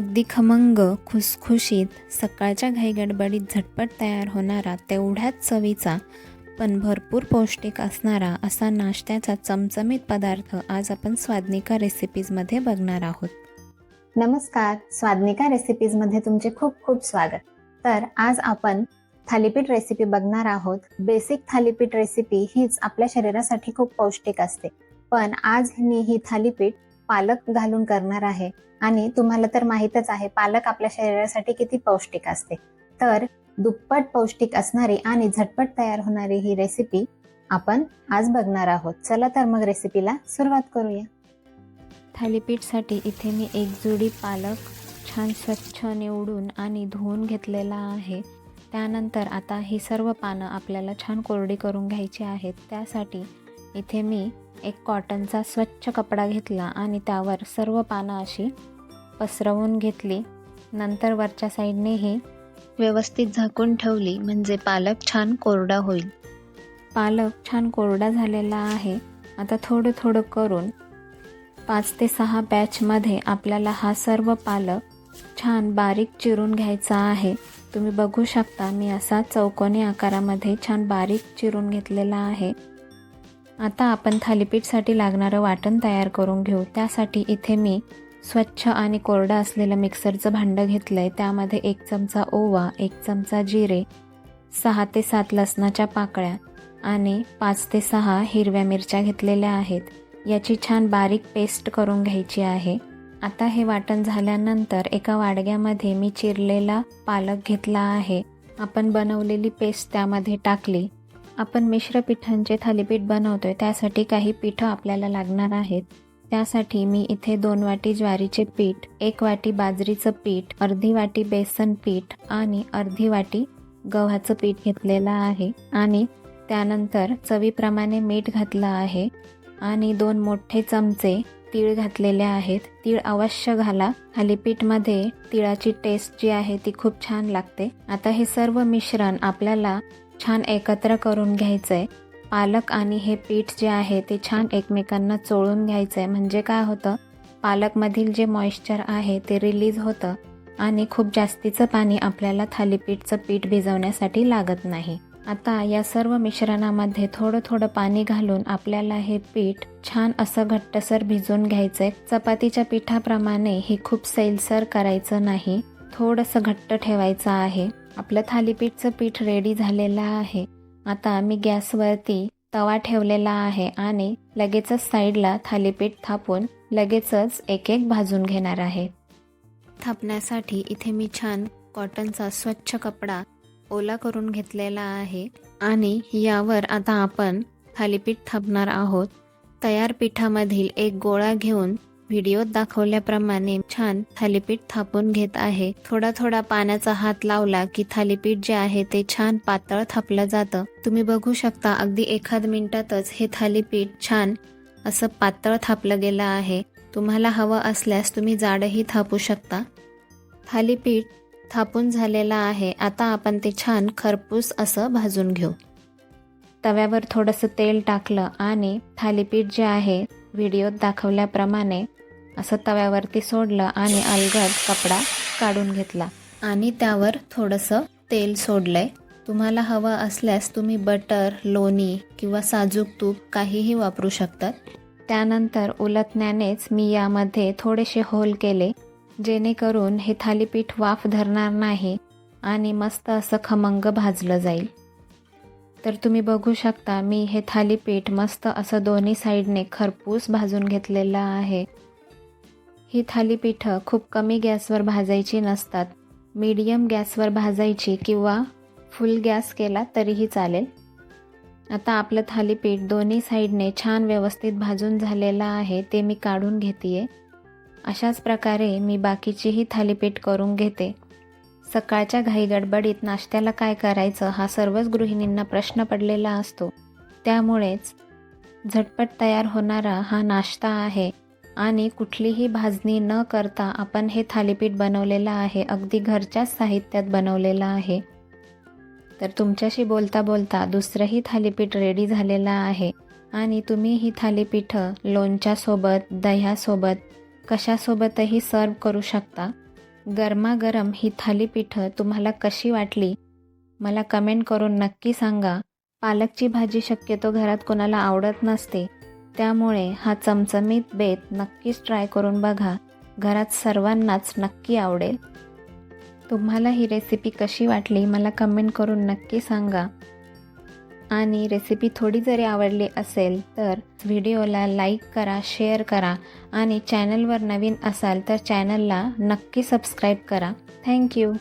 अगदी खमंग खुसखुशीत सकाळच्या घाईगडबडीत झटपट तयार होणारा तेवढ्याच चवीचा पण भरपूर पौष्टिक असणारा असा नाश्त्याचा चमचमीत पदार्थ आज आपण स्वादनिका रेसिपीजमध्ये बघणार आहोत. नमस्कार. स्वादनिका रेसिपीजमध्ये तुमचे खूप खूप स्वागत. तर आज आपण थालीपीठ रेसिपी बघणार आहोत. बेसिक थालीपीठ रेसिपी हीच आपल्या शरीरासाठी खूप पौष्टिक असते. पण आज मी ही थालीपीठ पालक घालून करणार आहे. आणि तुम्हाला तर माहीतच आहे पालक आपल्या शरीरासाठी किती पौष्टिक असते. तर दुप्पट पौष्टिक असणारी आणि झटपट तयार होणारी ही रेसिपी आपण आज बघणार आहोत. चला तर मग रेसिपीला सुरुवात करूया. थालीपीठसाठी इथे मी एक जुडी पालक छान स्वच्छ निवडून आणि धुवून घेतलेला आहे. त्यानंतर आता ही सर्व पानं आपल्याला छान कोरडी करून घ्यायची आहेत. त्यासाठी इथे मी एक कॉटनचा स्वच्छ कपडा घेतला आणि त्यावर सर्व पानं अशी पसरवून घेतली. नंतर वरच्या साईडनेही व्यवस्थित झाकून ठेवली म्हणजे पालक छान कोरडा होईल. पालक छान कोरडा झालेला आहे. आता थोडं थोडं करून पाच ते सहा बॅचमध्ये आपल्याला हा सर्व पालक छान बारीक चिरून घ्यायचा आहे. तुम्ही बघू शकता मी असा चौकोनी आकारामध्ये छान बारीक चिरून घेतलेला आहे. आता आपण थालीपीठसाठी लागणारं वाटण तयार करून घेऊ. त्यासाठी इथे मी स्वच्छ आणि कोरडं असलेलं मिक्सरचं भांडं घेतलं आहे त्यामध्ये एक चमचा ओवा एक चमचा जिरे सहा ते सात लसणाच्या पाकळ्या आणि पाच ते सहा हिरव्या मिरच्या घेतलेल्या आहेत. याची छान बारीक पेस्ट करून घ्यायची आहे. आता हे वाटण झाल्यानंतर एका वाडग्यामध्ये मी चिरलेला पालक घेतला आहे. आपण बनवलेली पेस्ट त्यामध्ये टाकली. आपण मिश्र पिठांचे थालीपीठ बनवतो आहे त्यासाठी काही पिठं आपल्याला लागणार आहेत. त्यासाठी मी इथे दोन वाटी ज्वारीचे पीठ एक वाटी बाजरीचं पीठ अर्धी वाटी बेसन पीठ आणि अर्धी वाटी गव्हाचं पीठ घेतलेलं आहे. आणि त्यानंतर चवीप्रमाणे मीठ घातलं आहे आणि दोन मोठे चमचे तीळ घातलेले आहेत. तीळ अवश्य घाला. थालीपीठमध्ये तिळाची टेस्ट जी आहे ती खूप छान लागते. आता हे सर्व मिश्रण आपल्याला छान एकत्र करून घ्यायचं आहे पालक आणि हे पीठ जे आहे ते छान एकमेकांना चोळून घ्यायचं आहे म्हणजे काय होतं पालकमधील जे मॉइश्चर आहे ते रिलीज होतं आणि खूप जास्तीचं पाणी आपल्याला थालीपीठचं पीठ भिजवण्यासाठी लागत नाही. आता या सर्व मिश्रणामध्ये थोडं थोडं पाणी घालून आपल्याला हे पीठ छान असं घट्टसर भिजवून घ्यायचं आहे चपातीच्या पिठाप्रमाणे हे खूप सैलसर करायचं नाही. थोडंसं घट्ट ठेवायचं आहे. आपलं थालीपीठचं पीठ रेडी झालेलं आहे. आता मी गॅसवरती तवा ठेवलेला आहे आणि लगेचच साईडला थालीपीठ थापून लगेचच एक एक भाजून घेणार आहे. थापण्यासाठी इथे मी छान कॉटनचा स्वच्छ कपडा ओला करून घेतलेला आहे आणि यावर आता आपण थालीपीठ थापणार आहोत. तयार पिठामधील एक गोळा घेऊन व्हिडिओत दाखवल्याप्रमाणे छान थालीपीठ थापून घेत आहे. थोडा थोडा पाण्याचा हात लावला की थालीपीठ जे आहे ते छान पातळ थापलं जातं. तुम्ही बघू शकता अगदी एखाद मिनिटातच हे थालीपीठ छान असं पातळ थापलं गेलं आहे. तुम्हाला हवं असल्यास तुम्ही जाडही थापू शकता. थालीपीठ थापून झालेलं आहे. आता आपण ते छान खरपूस असं भाजून घेऊ. तव्यावर थोडंसं तेल टाकलं आणि थालीपीठ जे आहे व्हिडिओत दाखवल्याप्रमाणे असं तव्यावरती सोडलं आणि अलगद कपडा काढून घेतला. आणि त्यावर थोडंसं तेल सोडलंय. तुम्हाला हवं असल्यास तुम्ही बटर लोणी किंवा साजूक तूप काहीही वापरू शकतात. त्यानंतर उलटण्यानेच मी यामध्ये थोडेसे होल केले जेणेकरून हे थालीपीठ वाफ धरणार नाही आणि मस्त असं खमंग भाजलं जाईल. तर तुम्ही बघू शकता मी हे थालीपीठ मस्त असं दोन्ही साईडने खरपूस भाजून घेतलेलं आहे. ही थालीपीठं खूप कमी गॅसवर भाजायची नसतात. मीडियम गॅसवर भाजायची किंवा फुल गॅस केला तरीही चालेल. आता आपलं थालीपीठ दोन्ही साईडने छान व्यवस्थित भाजून झालेलं आहे ते मी काढून घेते अशाच प्रकारे मी बाकीचीही थालीपीठ करून घेते. सकाळच्या घाईगडबडीत नाश्त्याला काय करायचं हा सर्वच गृहिणींना प्रश्न पडलेला असतो. त्यामुळेच झटपट तयार होणारा हा नाश्ता आहे. आणि कुठलीही भाजणी न करता आपण हे थालीपीठ बनवलेलं आहे अगदी घरच्याच साहित्यात बनवलेलं आहे. तर तुमच्याशी बोलता बोलता दुसरंही थालीपीठ रेडी झालेलं आहे आणि तुम्ही ही थालीपीठं लोणच्यासोबत दह्यासोबत कशासोबतही सर्व करू शकता. गरमागरम ही थालीपीठं तुम्हाला कशी वाटली? मला कमेंट करून नक्की सांगा. पालकची भाजी शक्यतो घरात कोणाला आवडत नसते. त्यामुळे हा चमचमीत बेत नक्कीच ट्राय करून बघा. घरात सर्वांनाच नक्की आवडेल. तुम्हाला ही रेसिपी कशी वाटली मला कमेंट करून नक्की सांगा. आणि रेसिपी थोडी जरी आवडली असेल तर व्हिडिओला लाईक करा शेअर करा आणि चॅनलवर नवीन असाल तर चॅनलला नक्की सबस्क्राईब करा. थँक्यू